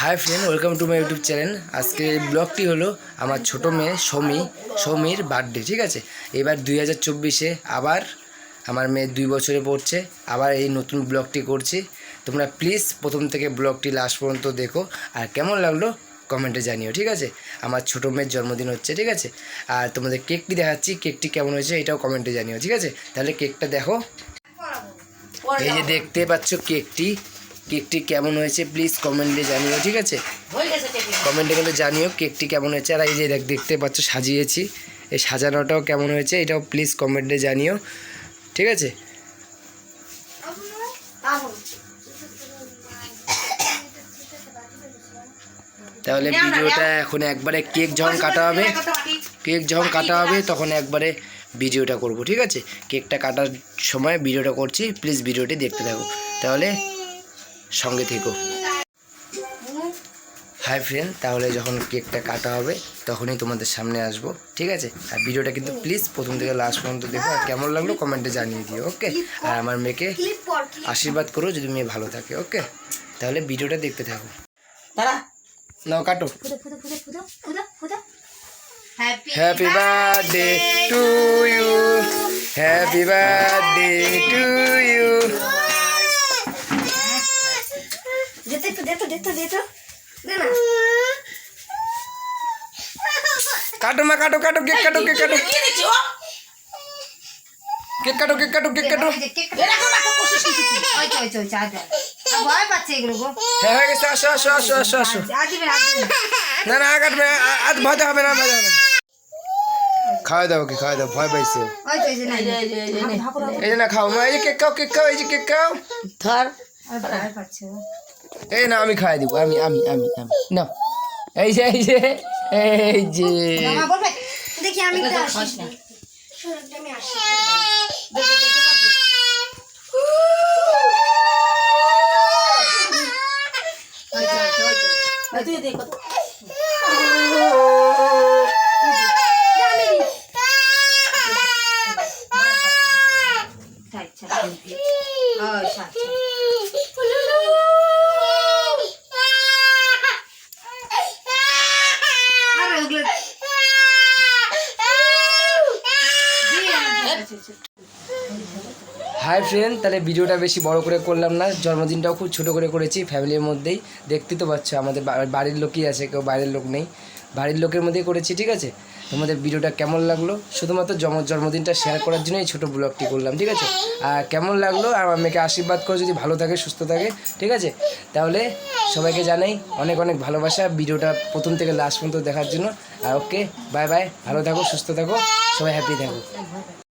Hi friend, welcome to my YouTube channel. আজকে ব্লগটি হলো আমার ছোট মেয়ে সৌমি, সৌমির বার্থডে ঠিক আছে? এবার দুই হাজার চব্বিশে আবার আমার মেয়ে দুই বছরে পড়ছে, আবার এই নতুন ব্লগটি করছি। তোমরা প্লিজ প্রথম থেকে ব্লগটি লাস্ট পর্যন্ত দেখো, আর কেমন লাগল কমেন্টে জানিও, ঠিক আছে? আমার ছোটো মেয়ের জন্মদিন হচ্ছে, ঠিক আছে? আর তোমাদের কেকটি দেখাচ্ছি কেকটি কেমন হয়েছে এটাও কমেন্টে জানিও, ঠিক আছে? তাহলে কেকটা দেখো। এই যে দেখতে পাচ্ছ কেকটি কেকটি কেমন হয়েছে প্লিজ কমেন্টে জানিও ঠিক আছে? কমেন্টে কিন্তু জানিও কেকটি কেমন হয়েছে আর এই যে দেখ দেখতে পাচ্ছ সাজিয়েছি। এই সাজানোটাও কেমন হয়েছে এটাও প্লিজ কমেন্টে জানিও ঠিক আছে? তাহলে ভিডিওটা এখন একবারে কেক যখন কাটা হবে কেক যখন কাটা হবে তখন একবারে ভিডিওটা করব ঠিক আছে? কেকটা কাটার সময় ভিডিওটা করছি প্লিজ ভিডিওটি দেখতে থাকো। তাহলে সঙ্গে থেকো। হাই ফ্রেন্ড তাহলে যখন কেকটা কাটা হবে, তখনই তোমাদের সামনে আসব, ঠিক আছে? আর ভিডিওটা কিন্তু প্লিজ প্রথম থেকে লাস্ট পর্যন্ত দেখো, আর কেমন লাগল কমেন্টে জানিয়ে দিও ওকে আর আমার মেয়েকে আশীর্বাদ করো যদি মেয়ে ভালো থাকে ওকে তাহলে ভিডিওটা দেখতে থাকো। নাও কাটো। Happy birthday to you happy birthday to you একটু দে তো দে তো দে তো দে না কাটো মা কাটো কাটো কেক কাটো কেক কাটো কেক কাটো কেক কাটো কেক কাটো ভয় পাচ্ছে এগুলো গো হ্যাঁ হয়ে গেছে আসো আসো আসো আসো আসো আর দিবেন আর দিবেন না না আর কাটবে না, আ- আজ ভয় হবে না ভয় হবে না খাওয়া দাও কি খাওয়া দাও ভয় পাইছে ওই তো এই যে নাই এই যে না খাও মা এই যে কেক খাও কেক খাও এই যে কেক খাও ধর ভয় পাচ্ছে ও। এই না আমি খাওয়াই দিব আমি আমি আমি আমি না এই যে এই যে এই যে দেখি আমি একটু হাই ফ্রেন্ড তাহলে ভিডিওটা বেশি বড় করে করলাম না। জন্মদিনটাও খুব ছোট করে করেছি ফ্যামিলির মধ্যেই। দেখতে তো পাচ্ছ, আমাদের বাড়ির লোকই আছে, কেউ বাইরের লোক নেই। বাড়ির লোকের মধ্যেই করেছি, ঠিক আছে? তোমাদের ভিডিওটা কেমন লাগল? শুধুমাত্র জন্ম জন্মদিনটা শেয়ার করার জন্য এই ছোটো ব্লগটি করলাম, ঠিক আছে? আর কেমন লাগল? আর মেয়েকে আশীর্বাদ করে যদি ভালো থাকে, সুস্থ থাকে, ঠিক আছে? তাহলে সবাইকে জানাই অনেক অনেক ভালোবাসা ভিডিওটা প্রথম থেকে লাস্ট পর্যন্ত দেখার জন্য। আর ওকে বাই বাই ভালো থাকো, সুস্থ থাকো, সবাই হ্যাপি থাকো।